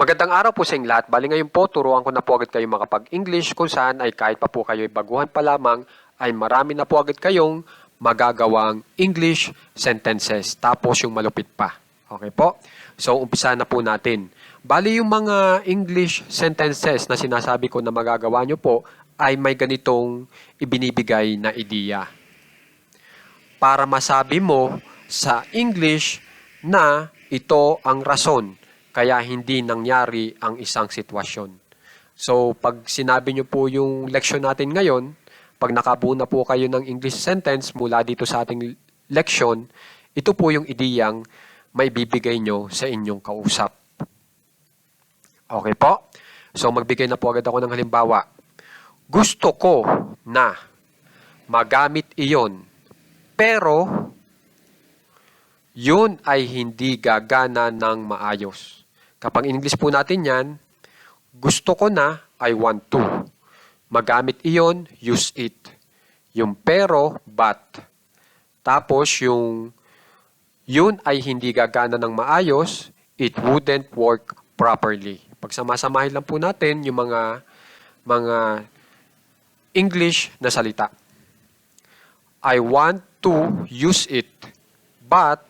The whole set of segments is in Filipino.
Magandang araw po sa inyong lahat. Bali ngayon po, turuan ko na po agad kayo makapag-English kung saan ay kahit pa po kayo ay baguhan pa lamang, ay marami na po agad kayong magagawang English sentences. Tapos yung malupit pa. Okay po? So, umpisa na po natin. Bali yung mga English sentences na sinasabi ko na magagawa nyo po ay may ganitong ibinibigay na ideya. Para masabi mo sa English na ito ang rason kaya hindi nangyari ang isang sitwasyon. So, pag sinabi nyo po yung leksyon natin ngayon, pag nakabuo na po kayo ng English sentence mula dito sa ating leksyon, ito po yung ideyang may bibigay nyo sa inyong kausap. Okay po? So, magbigay na po agad ako ng halimbawa. Gusto ko na magamit iyon, pero yun ay hindi gagana ng maayos. Kapag in English po natin yan, gusto ko na, I want to. Magamit iyon, use it. Yung pero, but. Tapos yung yun ay hindi gagana ng maayos, it wouldn't work properly. Pag samasamahin lang po natin yung mga mga English na salita. I want to use it, but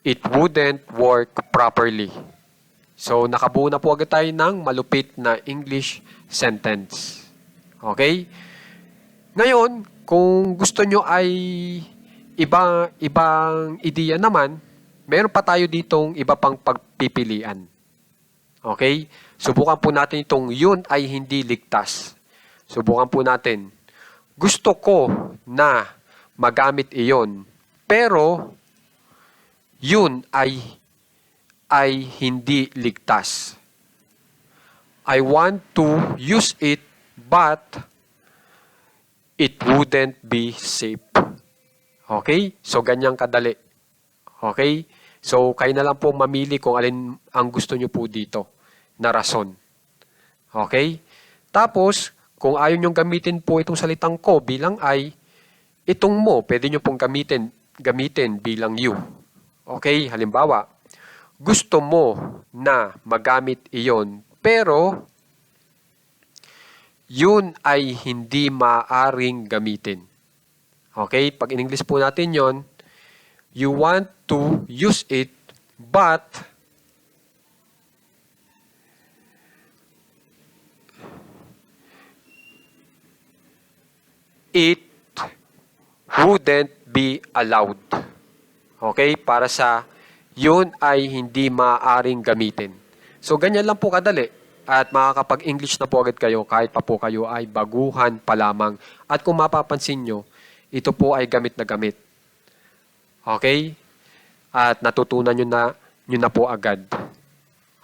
it wouldn't work properly. So, nakabuo na po agad tayo ng malupit na English sentence. Okay? Ngayon, kung gusto nyo ay iba, ibang ideya naman, meron pa tayo ditong iba pang pagpipilian. Okay? Subukan po natin itong yun ay hindi ligtas. Subukan po natin. Gusto ko na magamit iyon, pero yun ay ay hindi ligtas. I want to use it but it wouldn't be safe. Okay? So, ganyang kadali. Okay? So, kayo na lang po mamili kung alin ang gusto nyo po dito na rason. Okay? Tapos, kung ayaw nyong gamitin po itong salitang ko bilang I, itong mo, pwede nyo pong gamitin, gamitin bilang you. Okay? Halimbawa, gusto mo na magamit iyon, pero yun ay hindi maaring gamitin. Okay? Pag in English po natin yon, you want to use it, but it wouldn't be allowed. Okay? Para sa yun ay hindi maaaring gamitin. So, ganyan lang po kadali. At makakapag-English na po agad kayo kahit pa po kayo ay baguhan pa lamang. At kung mapapansin nyo, ito po ay gamit na gamit. Okay? At natutunan nyo na, nyo na po agad.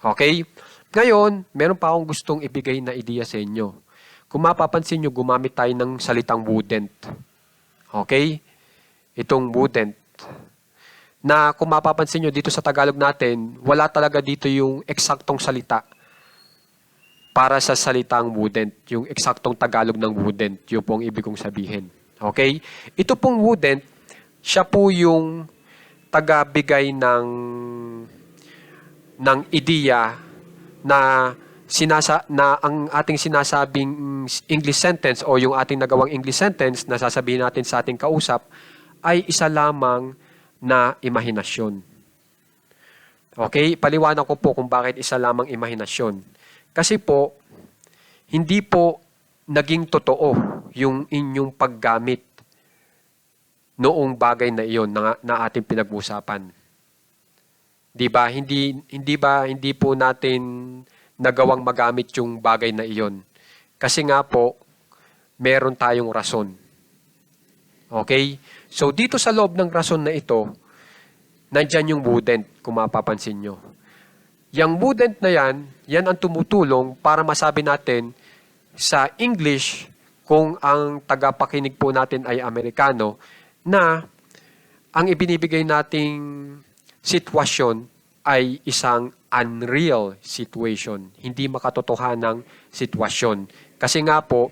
Okay? Ngayon, meron pa akong gustong ibigay na ideya sa inyo. Kung mapapansin nyo, gumamit tayo ng salitang wouldn't. Okay? Itong wouldn't na kung mapapansin nyo dito sa Tagalog natin, wala talaga dito yung eksaktong salita para sa salitang wouldn't. Yung eksaktong Tagalog ng wouldn't. Yun po ang ibig kong sabihin. Okay? Ito pong wouldn't, siya po yung tagabigay ng ng ideya na sinasa na ang ating sinasabing English sentence o yung ating nagawang English sentence na sasabihin natin sa ating kausap ay isa lamang na imahinasyon. Okay? Paliwanag ko po kung bakit isa lamang imahinasyon. Kasi po, hindi po naging totoo yung inyong paggamit noong bagay na iyon na, na ating pinag-usapan. 'Di ba? Hindi hindi ba hindi po natin nagawang magamit yung bagay na iyon. Kasi nga po meron tayong rason. Okay? So dito sa loob ng rason na ito, nandyan yung wouldn't, kung mapapansin nyo. Yung wouldn't na yan, yan ang tumutulong para masabi natin sa English, kung ang tagapakinig po natin ay Amerikano, na ang ibinibigay nating sitwasyon ay isang unreal situation, hindi makatotohanang sitwasyon. Kasi nga po,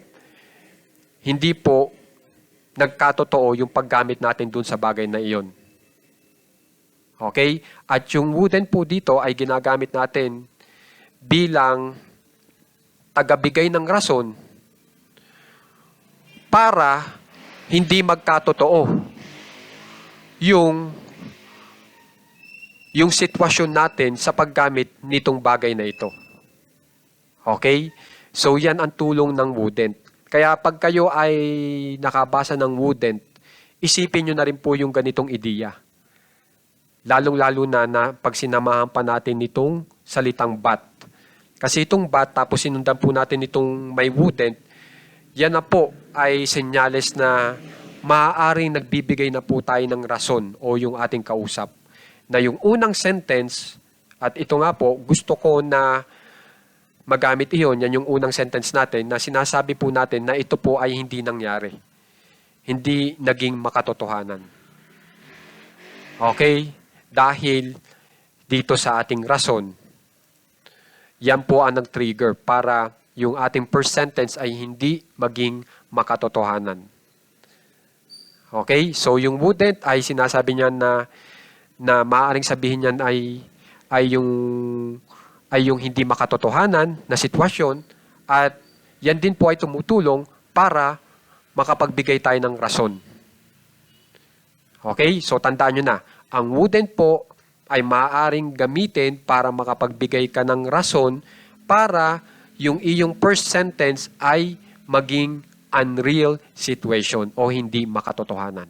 hindi po nagkatotoo yung paggamit natin dun sa bagay na iyon. Okay? At yung wooden po dito ay ginagamit natin bilang tagabigay ng rason para hindi magkatotoo yung yung sitwasyon natin sa paggamit nitong bagay na ito. Okay? So yan ang tulong ng wooden. Kaya pag kayo ay nakabasa ng wooden, isipin nyo na rin po yung ganitong ideya. Lalong-lalo na na pag sinamahan pa natin nitong salitang bat. Kasi itong bat, tapos sinundan po natin itong may wooden, yan na po ay senyales na maaaring nagbibigay na po tayo ng rason o yung ating kausap. Na yung unang sentence, at ito nga po, gusto ko na magamit iyon, yan yung unang sentence natin, na sinasabi po natin na ito po ay hindi nangyari. Hindi naging makatotohanan. Okay? Dahil dito sa ating rason, yan po ang nag-trigger para yung ating first sentence ay hindi maging makatotohanan. Okay? So yung wouldn't ay sinasabi niya na na maaaring sabihin niyan ay ay yung ay yung hindi makatotohanan na sitwasyon at yan din po ay tumutulong para makapagbigay tayo ng rason. Okay? So tandaan nyo na, ang wouldn't po ay maaaring gamitin para makapagbigay ka ng rason para yung iyong first sentence ay maging unreal situation o hindi makatotohanan.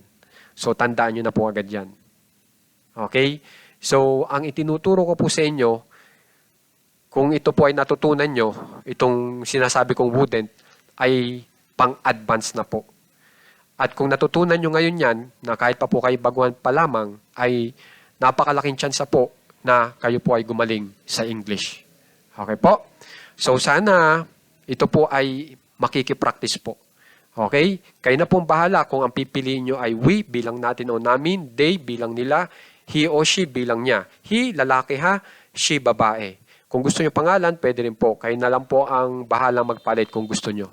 So tandaan nyo na po agad yan. Okay? So ang itinuturo ko po sa inyo, kung ito po ay natutunan nyo, itong sinasabi kong wouldn't, ay pang-advance na po. At kung natutunan nyo ngayon yan, na kahit pa po kayo baguhan pa lamang, ay napakalaking tsansa po na kayo po ay gumaling sa English. Okay po? So sana ito po ay makikipractice po. Okay? Kayo na pong bahala kung ang pipiliin nyo ay we bilang natin o namin, they bilang nila, he o she bilang niya. He, lalaki ha, she, babae. Kung gusto nyo pangalan, pwede rin po. Kayo na lang po ang bahalang magpalit kung gusto nyo.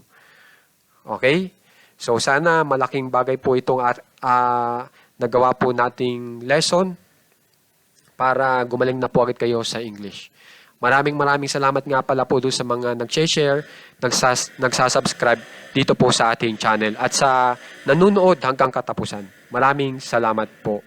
Okay? So sana malaking bagay po itong ah, nagawa po nating lesson para gumaling na po agad kayo sa English. Maraming maraming salamat nga pala po doon sa mga nag-share, nagsas, nagsasubscribe dito po sa ating channel at sa nanonood hanggang katapusan. Maraming salamat po.